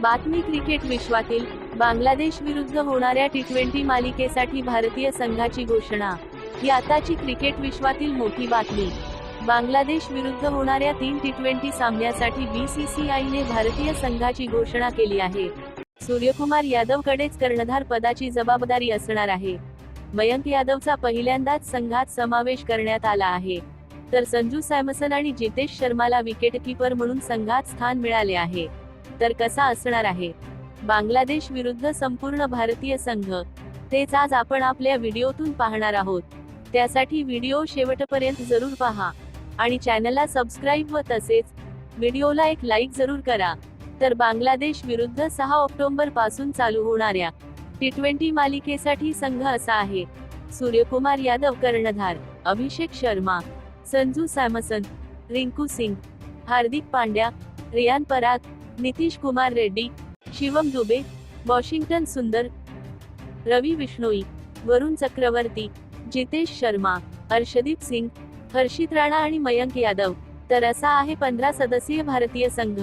बातमी क्रिकेट विश्वातील बांगलादेश विरुद्ध होणाऱ्या टी ट्वेंटी मालिकेसाठी भारतीय संघाची घोषणा. ही आताची क्रिकेट विश्वातील मोठी बातमी. बांगलादेश विरुद्ध होणाऱ्या तीन टी ट्वेंटी सामन्यासाठी बीसीसीआयने भारतीय संघाची घोषणा केली आहे. सूर्यकुमार यादवकडेच कर्णधार पदाची जबाबदारी असणार आहे. मयंक यादवचा पहिल्यांदाच संघात समावेश करण्यात आला आहे. तर संजू सॅमसन आणि जितेश शर्माला विकेटकीपर म्हणून संघात स्थान मिळाले आहे. तर कसा असणार आहे? बांगलादेश विरुद्ध संपूर्ण भारतीय संघ. तेच आज आपण आपल्या व्हिडिओतून पाहणार आहोत. त्यासाठी व्हिडिओ शेवटपर्यंत जरूर पहा. आणि चॅनलला सबस्क्राईब व तसेच व्हिडिओला एक लाईक जरूर करा. तर बांगलादेश विरुद्ध सहा ऑक्टोबरपासून चालू होणाऱ्या टी ट्वेंटी मालिकेसाठी संघ असा आहे. सूर्यकुमार यादव कर्णधार अभिषेक शर्मा संजू सॅमसन रिंकू सिंग हार्दिक पांड्या रियान पराग नितीश कुमार रेड्डी शिवम दुबे वॉशिंग्टन सुंदर रवी विष्णोई वरुण चक्रवर्ती जितेश शर्मा हर्षदीप सिंग हर्षित राणा आणि मयंक यादव. तर असा आहे पंधरा सदस्यीय भारतीय संघ.